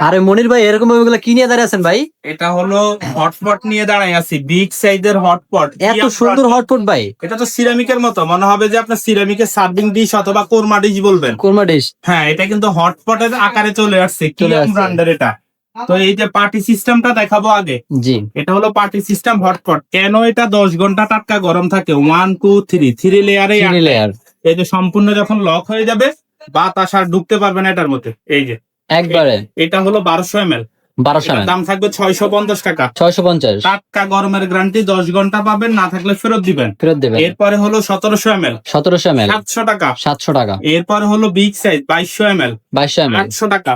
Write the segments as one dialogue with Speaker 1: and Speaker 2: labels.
Speaker 1: আরে মনির ভাই এরকম ওইগুলো কি নিয়ে দাঁড়িয়ে আছেন ভাই?
Speaker 2: এটা হলো হটপট নিয়ে দাঁড়াই আছি বিগ সাইজের হটপট
Speaker 1: এত সুন্দর হটপট ভাই।
Speaker 2: এটা তো সিরামিকের মতো মনে হবে যে আপনার সিরামিকের সার্ভিং ডিশ অথবা কোরমা ডিশ বলবেন।
Speaker 1: কোরমা ডিশ
Speaker 2: হ্যাঁ এটা কিন্তু হটপটের আকারে চলে আসছে
Speaker 1: আসছে।
Speaker 2: ব্র্যান্ডের এটা? তো এই যে পার্টি সিস্টেমটা দেখাবো আগে।
Speaker 1: জি।
Speaker 2: এটা হলো পার্টি সিস্টেম হটপট কেন এটা দশ ঘণ্টা টাটকা গরম থাকে? ওয়ান টু থ্রি থ্রি লেয়ারে
Speaker 1: লেয়ার
Speaker 2: এই যে সম্পূর্ণ যখন লক হয়ে যাবে বাতাস আর ঢুকতে পারবে না এটার মধ্যে। এই যে।
Speaker 1: একবারে।
Speaker 2: এটা হলো বারোশো এম এল
Speaker 1: বারোশো
Speaker 2: দাম থাকবে ছয়শো পঞ্চাশ টাকা।
Speaker 1: ছয়শো পঞ্চাশ।
Speaker 2: টাটকা গরমের গ্যারান্টি দশ ঘণ্টা পাবেন না থাকলে ফেরত দিবেন।
Speaker 1: ফেরত দেবেন।
Speaker 2: এরপরে হলো সতেরোশো এম এল
Speaker 1: সতেরোশো এম এল
Speaker 2: সাতশো টাকা।
Speaker 1: সাতশো টাকা।
Speaker 2: এরপরে হলো বিগ সাইজ বাইশশো এম এল
Speaker 1: বাইশশো এম এল
Speaker 2: আটশো টাকা।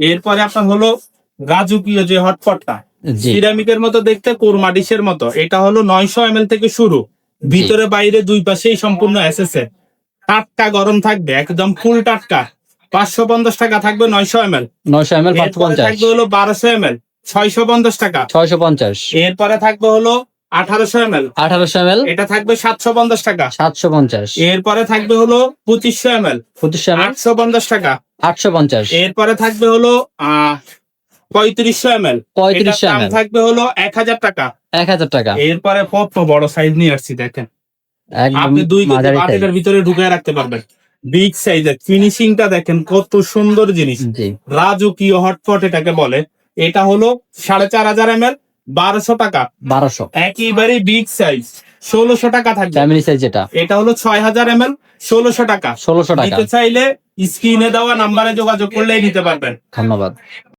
Speaker 2: এরপরে আপনার হলো রাজুকীয় যে হটপটটা। সিরামিকের মতো দেখতে কোরমা ডিশের মতো। এটা হলো নয়শো এম থেকে শুরু। ভিতরে বাইরে দুই পাশেই সম্পূর্ণ এসেছে টাটকা গরম থাকবে একদম ফুল টাটকা। পাঁচশো পঞ্চাশ টাকা থাকবে নয়শো এম এল
Speaker 1: নয়শো এম এল পাঁচশো পঞ্চাশ।
Speaker 2: থাকবে হলো বারোশো এম এল ছয়শো পঞ্চাশ টাকা।
Speaker 1: ছয়শো পঞ্চাশ।
Speaker 2: এরপরে থাকবে হলো আঠারোশো এম এল
Speaker 1: আঠারোশো এম এল
Speaker 2: এটা থাকবে সাতশো পঞ্চাশ টাকা।
Speaker 1: সাতশো পঞ্চাশ।
Speaker 2: এরপরে থাকবে হলো পঁচিশশো এম এল
Speaker 1: পঁচিশশো
Speaker 2: আটশো পঞ্চাশ টাকা।
Speaker 1: আটশো পঞ্চাশ।
Speaker 2: এরপরে থাকবে হলো আহ পঁয়ত্রিশশো এম এল
Speaker 1: পঁয়ত্রিশশো এম
Speaker 2: থাকবে হলো এক হাজার টাকা।
Speaker 1: এক হাজার টাকা।
Speaker 2: এরপরে কত বড় সাইজ নিয়ে আসছি দেখেন। আপনি দুই কেজি ভিতরে ঢুকায় রাখতে পারবেন। বিগ সাইজের ফিনিশিংটা দেখেন কত সুন্দর জিনিস। রাজকীয় হটপট এটাকে বলে। এটা হলো সাড়ে চার হাজার এম এল বারোশো টাকা।
Speaker 1: বারোশো।
Speaker 2: একেবারে বিগ সাইজ ষোলোশো টাকা থাকবে।
Speaker 1: ফ্যামিলি সাইজ যেটা
Speaker 2: এটা হলো ছয় হাজার এম এল ষোলোশো টাকা।
Speaker 1: ষোলোশো টাকা।
Speaker 2: নিতে চাইলে স্ক্রিনে দেওয়া নাম্বারে যোগাযোগ করলেই নিতে পারবেন।
Speaker 1: ধন্যবাদ।